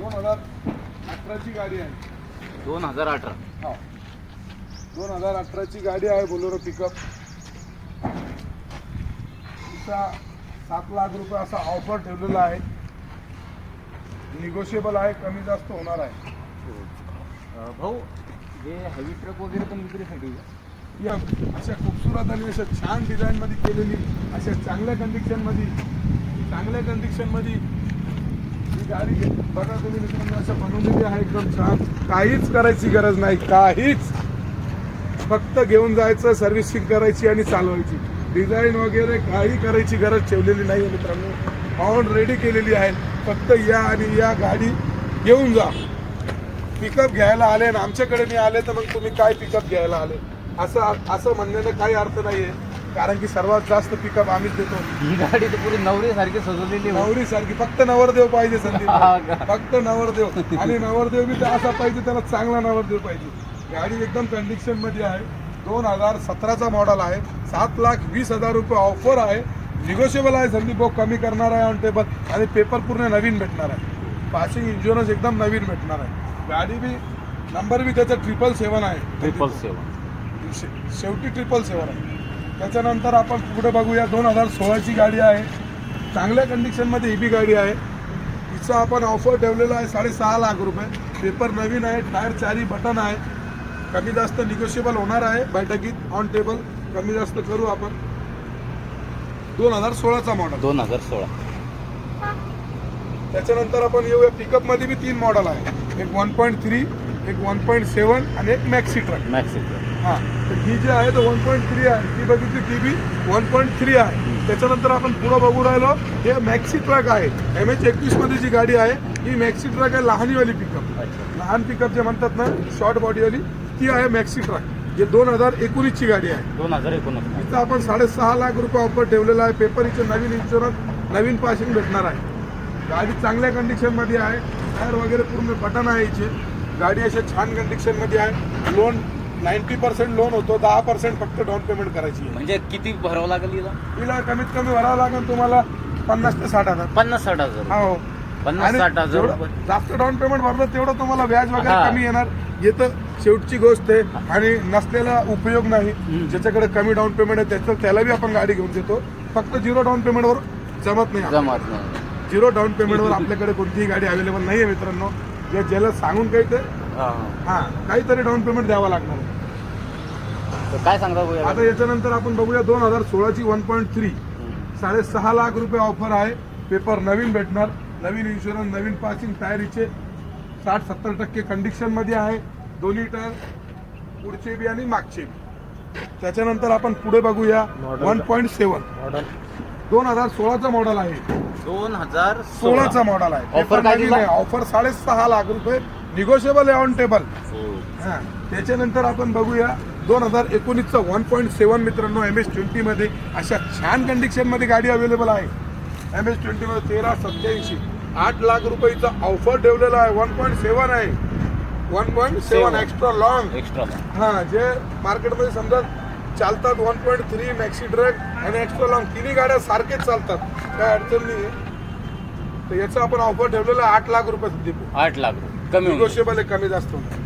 दोन हजार अठराची गाडी आहे. दोन हजार अठरा. हा. दोन हजार अठराची गाडी आहे बोलेरो पिकअप. तिचा सात लाख रुपये असा ऑफर ठेवलेला आहे. निगोशिएबल आहे कमी जास्त होणार आहे. अं, भाऊ हे हेवी ट्रक वगैरे पण विक्रीसाठी आहे? या अशा खूपसुरत आणि अशा छान डिझाईन मध्ये केलेली अशा चांगल्या कंडिशनमध्ये चांगल्या कंडिशनमध्ये ही गाडी बघा तुम्ही मित्रांनो असं बनवलेली आहे. एकदम छान. काहीच करायची गरज नाही. काहीच. फक्त घेऊन जायचं सर्व्हिसिंग करायची आणि चालवायची. डिझाईन वगैरे काही करायची गरज ठेवलेली नाही आहे मित्रांनो. ऑन रेडी केलेली आहे. फक्त या आणि या गाडी घेऊन जा. पिकअप घ्यायला आले आणि आमच्याकडे नाही आले तर मग तुम्ही काय पिकअप घ्यायला आले? असं असं म्हणण्यानं काही अर्थ नाही आहे कारण की सर्वात जास्त पिकअप आम्हीच देतो. ही गाडी तर पुरी नवरी सारखी सजवलेली आहे. नवरी सारखी फक्त नवरदेव पाहिजे संदीप हा का? फक्त नवरदेव. आणि नवरदेव बी तर असा पाहिजे त्याला चांगला नवरदेव पाहिजे. गाडी एकदम कंडिशनमध्ये आहे. दोन हजार सतराचा मॉडेल आहे. सात लाख वीस हजार रुपये ऑफर आहे. निगोशिएबल आहे संदीप भाऊ. कमी करणार आहे ऑन टेबल आणि पेपर पूर्ण नवीन भेटणार आहे. पासिंग इन्शुरन्स एकदम नवीन भेटणार आहे. गाडी बी नंबर बी त्याचा ट्रिपल सेवन आहे. ट्रिपल सेवन शे- शेवटी ट्रिपल सेवन आहे. त्याच्यानंतर आपण पुढे बघूया. दोन हजार सोळाची गाडी आहे. चांगल्या कंडिशनमध्ये ही बी गाडी आहे. तिचा आपण ऑफर ठेवलेला आहे साडेसहा लाख रुपये. पेपर नवीन आहे टायर चारी बटन आहे. कमी जास्त निगोशिएबल होणार आहे बैठकीत ऑन टेबल कमी जास्त करू आपण. दोन हजार सोळाचा मॉडेल दोन हजार सोळा. त्याच्यानंतर आपण येऊया. पिकअपमध्ये बी तीन मॉडेल आहे. एक वन पॉईंट थ्री एक वन पॉईंट सेवन आणि एक मॅक्सी ट्रक मॅक्स हा तर ही जी आहे तर वन पॉईंट थ्री आहे. ती बघितली ती बी वन पॉईंट थ्री आहे. त्याच्यानंतर आपण पुढं बघू राहिलो हे मॅक्सी ट्रक आहे. एम एच एकवीसमध्ये जी गाडी आहे ही मॅक्सी ट्रक आहे लहानीवाली पिकअप लहान पिकअप जे म्हणतात ना शॉर्ट बॉडीवाली ती आहे मॅक्सी ट्रक जे दोन हजार एकोणीसची गाडी आहे. दोन हजार एकोणीस. इथं आपण साडेसहा लाख रुपये ऑफर ठेवलेला आहे. पेपर इथे नवीन इन्शुरन्स नवीन पासिंग भेटणार आहे. गाडी चांगल्या कंडिशनमध्ये आहे. टायर वगैरे पूर्ण बटन आहे इथे गाडी अशा छान कंडिशनमध्ये आहे. लोन नाईन्टी पर्सेंट लोन होतो दहा पर्सेंट फक्त डाऊन पेमेंट करायची. आहे म्हणजे किती भरावं लागेल हिला? तिला कमीत कमी भरावं लागेल तुम्हाला पन्नास ते साठ हजार. पन्नास साठ हजार. हा. हो पन्नास आणि साठ हजार जेवढं रुपये. जास्त डाऊन पेमेंट भरलं तेवढं तुम्हाला व्याज वगैरे हा. कमी येणार. येतं शेवटची गोष्ट आहे. आणि नसलेला उपयोग नाही. हम्म. ज्याच्याकडे कमी डाऊन पेमेंट आहे त्याचं त्याला बी आपण गाडी घेऊन देतो. फक्त झिरो डाऊन पेमेंटवर जमत नाही जमत नाही. झिरो डाऊन पेमेंटवर आपल्याकडे कोणतीही गाडी अवेलेबल नाही आहे मित्रांनो. जे ज्याला सांगून काही ते हा, काहीतरी डाऊन पेमेंट द्यावं लागणार. आहे. तर काय सांगता भाऊ या आता याच्यानंतर आपण बघूया दोन हजार सोळाची वन पॉईंट थ्री. गाडीत? साडेसहा लाख रुपये ऑफर आहे. पेपर नवीन भेटणार. नवीन इन्शुरन्स नवीन पासिंग टायरीचे साठ सत्तर टक्के कंडिशनमध्ये आहे. दोन्ही टायर पुढचे बी आणि मागचे बी. त्याच्यानंतर आपण पुढे बघूया वन पॉईंट सेवन. दोन हजार सोळाचा मॉडेल आहे. दोन हजार सोळाचा मॉडेल आहे. Offer काय दिला? ऑफर साडेसहा लाख रुपये. निगोशिएबल आहे ऑन टेबल हो. हा. त्याच्यानंतर आपण बघूया दोन हजार एकोणीसचा वन पॉईंट सेवन मित्रांनो एम एस ट्वेंटीमध्ये अशा छान कंडिशनमध्ये गाडी अवेलेबल आहे. एम एस ट्वेंटीमध्ये तेरा सत्याऐंशी आठ लाख रुपयाचा ऑफर ठेवलेला आहे. वन पॉईंट सेवन आहे. One point seven Seven. Extra long extra हा जे मार्केटमध्ये समजा चालतात one point three maxi truck आणि एक्स्ट्रा लॉंग तिन्ही गाड्या सारखेच चालतात. काय अडचण नाही आहे तर याचं आपण ऑफर ठेवलेलं आठ लाख रुपये आठ लाख रुपये. कमी निगोशिएबल कमी जास्त होणार